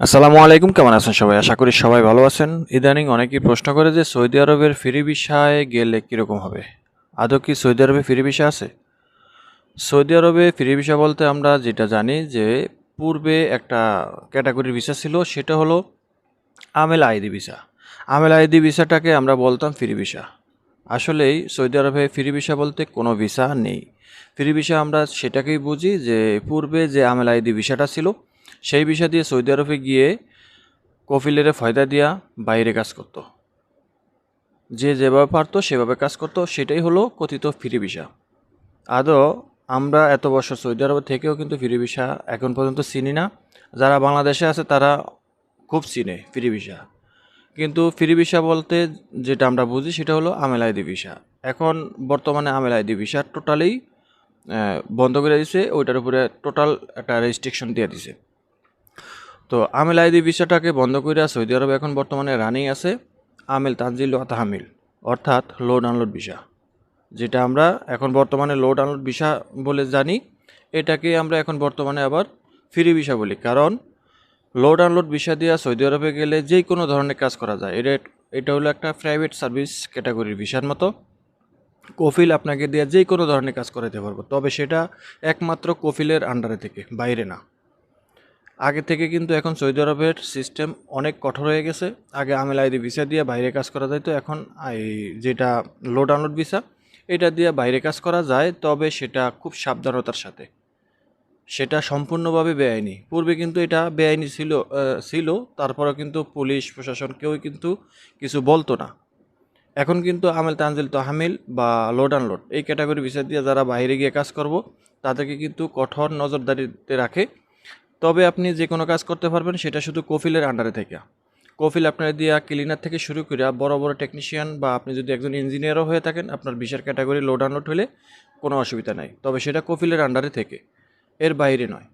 আসসালামু আলাইকুম, কেমন আছেন সবাই? আশা করি সবাই ভালো আছেন। ইদানিং অনেকেই প্রশ্ন করে যে সৌদি আরবের ফ্রি ভিসায় গেলে কীরকম হবে? আদৌ কি সৌদি আরবে ফ্রি ভিসা আছে? সৌদি আরবে ফ্রি ভিসা বলতে আমরা যেটা জানি যে পূর্বে একটা ক্যাটাগরির ভিসা ছিল, সেটা হলো আমেল আইডি ভিসা। আমেল আইডি ভিসাটাকে আমরা বলতাম ফ্রি ভিসা। আসলেই সৌদি আরবে ফ্রি ভিসা বলতে কোনো ভিসা নেই। ফ্রি ভিসা আমরা সেটাকেই বুঝি যে পূর্বে যে আমেল আইডি ভিসাটা ছিল সেই ভিসা দিয়ে সৌদি আরবে গিয়ে কফিলের ফয়দা দিয়া বাইরে কাজ করতো। যে যেভাবে পারতো সেভাবে কাজ করতো, সেটাই হলো কথিত ফ্রি ভিসা। আদৌ আমরা এত বছর সৌদি আরব থেকেও কিন্তু ফ্রি ভিসা এখন পর্যন্ত চিনি না। যারা বাংলাদেশে আছে তারা খুব চিনে ফ্রি ভিসা। কিন্তু ফ্রি ভিসা বলতে যেটা আমরা বুঝি সেটা হলো আমেল আইডি ভিসা। এখন বর্তমানে আমেল আইডি ভিসা টোটালি বন্ধ করে দিছে। ওইটার উপরে টোটাল একটা রেস্ট্রিকশন দিয়ে দিছে। তো আমেল আইদি ভিসাটাকে বন্ধ করে সৌদি আরবে এখন বর্তমানে রানিং আছে আমেল তানজিল ও তাহামিল, অর্থাৎ লোড আনলোড ভিসা যেটা আমরা এখন বর্তমানে লোড আনলোড ভিসা বলে জানি। এটাকে আমরা এখন বর্তমানে আবার ফ্রি ভিসা বলি, কারণ লোড আনলোড ভিসা দিয়ে সৌদি আরবে গেলে যে কোনো ধরনের কাজ করা যায়। এটা এটা হলো একটা প্রাইভেট সার্ভিস ক্যাটাগরির ভিসার মতো। কফিল আপনাকে দিয়ে যে কোনো ধরনের কাজ করাতে পারব, তবে সেটা একমাত্র কফিলের আন্ডারে থেকে, বাইরে না। আগে থেকে কিন্তু এখন সৌদি আরবের সিস্টেম অনেক কঠোর হয়ে গেছে। আগে আমেল আইডি ভিসা দিয়ে বাইরে কাজ করা যায় তো এখন এই যেটা লোড আনলোড ভিসা এটা দিয়ে বাইরে কাজ করা যায়, তবে সেটা খুব সাবধানতার সাথে। সেটা সম্পূর্ণভাবে বেআইনি। পূর্বে কিন্তু এটা বেআইনি ছিল ছিল তারপরেও কিন্তু পুলিশ, প্রশাসন কেউই কিন্তু কিছু বলতো না। এখন কিন্তু আমেল তানজিল তহামিল বা লোড আনলোড এই ক্যাটাগরি ভিসা দিয়ে যারা বাইরে গিয়ে কাজ করব, তাদেরকে কিন্তু কঠোর নজরদারিতে রাখে। তবে আপনি যে কোনো কাজ করতে পারবেন, সেটা শুধু কফিলের আন্ডারে থেকে। কফিল আপনার দিয়া ক্লিনার থেকে শুরু করে বড় বড় টেকনিশিয়ান বা আপনি যদি একজন ইঞ্জিনিয়ারও হয়ে থাকেন, আপনার বিশের ক্যাটাগরি লোড আনলোড হলে কোনো অসুবিধা নাই। তবে সেটা কফিলের আন্ডারে থেকে। এর বাইরে নয়।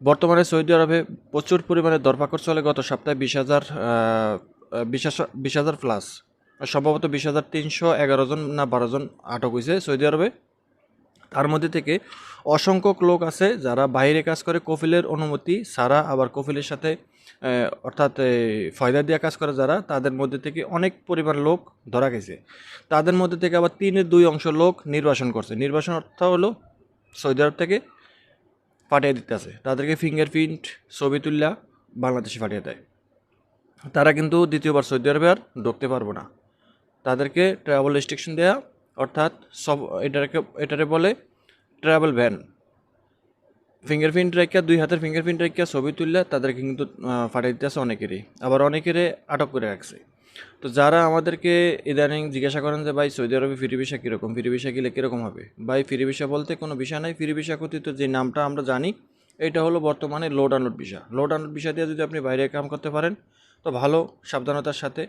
বর্তমানে সৌদি আরবে প্রচুর পরিমাণে দরপাকড় চলে। গত সপ্তাহে বিশ হাজার বিশ হাজার বিশ হাজার প্লাস সম্ভবত বিশ হাজার তিনশো এগারো জন না বারো জন আটক হয়েছে সৌদি আরবে। তার মধ্যে থেকে অসংখ্যক লোক আছে যারা বাইরে কাজ করে কফিলের অনুমতি ছাড়া আবার কফিলের সাথে অর্থাৎ ফয়দা দিয়ে কাজ করে যারা, তাদের মধ্যে থেকে অনেক পরিমাণ লোক ধরা গেছে। তাদের মধ্যে থেকে আবার তিনের দুই অংশ লোক নির্বাসন করছে। নির্বাসন অর্থ হলো সৌদি আরব থেকে পাঠিয়ে দিতে আছে। তাদেরকে ফিঙ্গারপ্রিন্ট ছবি তুললা বাংলাদেশে পাঠিয়ে দেয়। তারা কিন্তু দ্বিতীয়বার সৌদি আরবে আর ঢুকতে পারব না। তাদেরকে ট্রাভেল রেস্ট্রিকশন দেওয়া অর্থাৎ সব, এটাকে, এটারে বলে ট্রাভেল ভ্যান ফিঙ্গারপ্রিন্ট রেখা, দুই হাতের ফিঙ্গারপ্রিন্ট রেখা ছবি তুললে তাদেরকে কিন্তু ফাটিয়ে দিতে আছে অনেকেরই। আবার অনেকেরে আটক করে রাখছে। তো যারা আমাদেরকে ইদানিং জিজ্ঞাসা করেন যে, ভাই, সৌদি আরবে ফিরি ভিসা কীরকম? ফিরি ভিসা গেলে কীরকম হবে? ভাই, ফিরি ভিসা বলতে কোনো বিষয় নাই। ফিরি ভিসা কথিত যে নামটা আমরা জানি, এটা হলো বর্তমানে load unload visa. Load unload visa দিয়ে যদি আপনি বাইরে কাম করতে পারেন, তো ভালো, সাবধানতার সাথে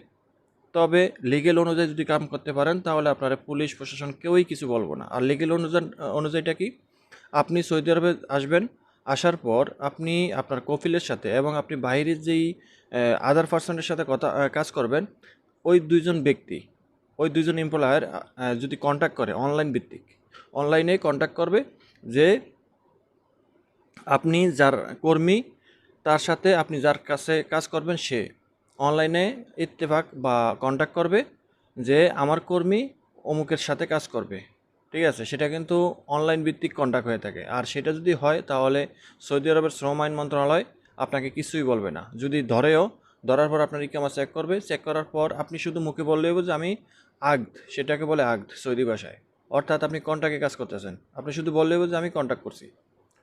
তবে লিগেল অনুযায়ী যদি কাম করতে পারেন, তাহলে আপনারা পুলিশ, প্রশাসন কেউই কিছু বলব না। আর লিগেল অনুযায়ী, অনুযায়ীটা কি? আপনি সৌদি আরবে আসবেন, আসার পর আপনি আপনার কফিলের সাথে এবং আপনি বাইরের যেই আদার পার্সনের সাথে কথা কাজ করবেন, ওই দুইজন ব্যক্তি, ওই দুইজন এমপ্লয়ার যদি কন্ট্যাক্ট করে অনলাইন ভিত্তিক অনলাইনে কন্ট্যাক্ট করবে যে আপনি যার কর্মী, তার সাথে আপনি যার কাছে কাজ করবেন সে। অনলাইনে ইত্তেফাক বা কন্ট্যাক্ট করবে যে আমার কর্মী অমুকের সাথে কাজ করবে। ঠিক আছে? সেটা কিন্তু অনলাইন ভিত্তিক কন্ট্যাক্ট হয়ে থাকে। আর সেটা যদি হয়, তাহলে সৌদি আরবের শ্রম আইন মন্ত্রণালয় আপনাকে কিছুই বলবে না। যদি ধরেও, ধরার পর আপনার ইকামা চেক করবে চেক করার পর আপনি শুধু মুখে বললেই যে আমি আগদ সেটাকে বলে আগদ সৌদি ভাষায়। অর্থাৎ আপনি কন্ট্যাক্টে কাজ করতেছেন। আপনি শুধু বললেই যে আমি কন্ট্যাক্ট করছি।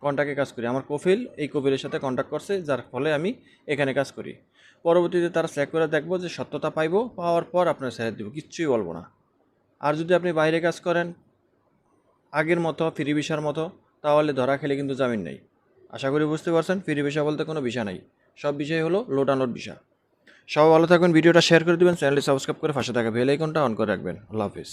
কন্ট্যাক্টে কাজ করি। আমার কফিল এই কফিলের সাথে কন্ট্যাক্ট করছে, যার ফলে আমি এখানে কাজ করি। পরবর্তীতে তারা চেক করে দেখব যে সত্যতা পাইব, পাওয়ার পর আপনার ছেড়ে দিব, কিচ্ছুই বলব না। আর যদি আপনি বাইরে কাজ করেন, আগের মতো, ফ্রি ভিসার মতো, তাহলে ধরা খেলে কিন্তু জামিন নেই। আশা করি বুঝতে পারছেন, ফ্রি ভিসা বলতে কোনো বিষয় নাই। সব বিষয় হলো লোড আনলোড ভিসা। সবাই ভালো থাকবেন, ভিডিওটা শেয়ার করে দেবেন চ্যানেলটি সাবস্ক্রাইব করে পাশে থাকা বেল আইকনটা অন করে রাখবেন। আল্লাহ হাফিজ।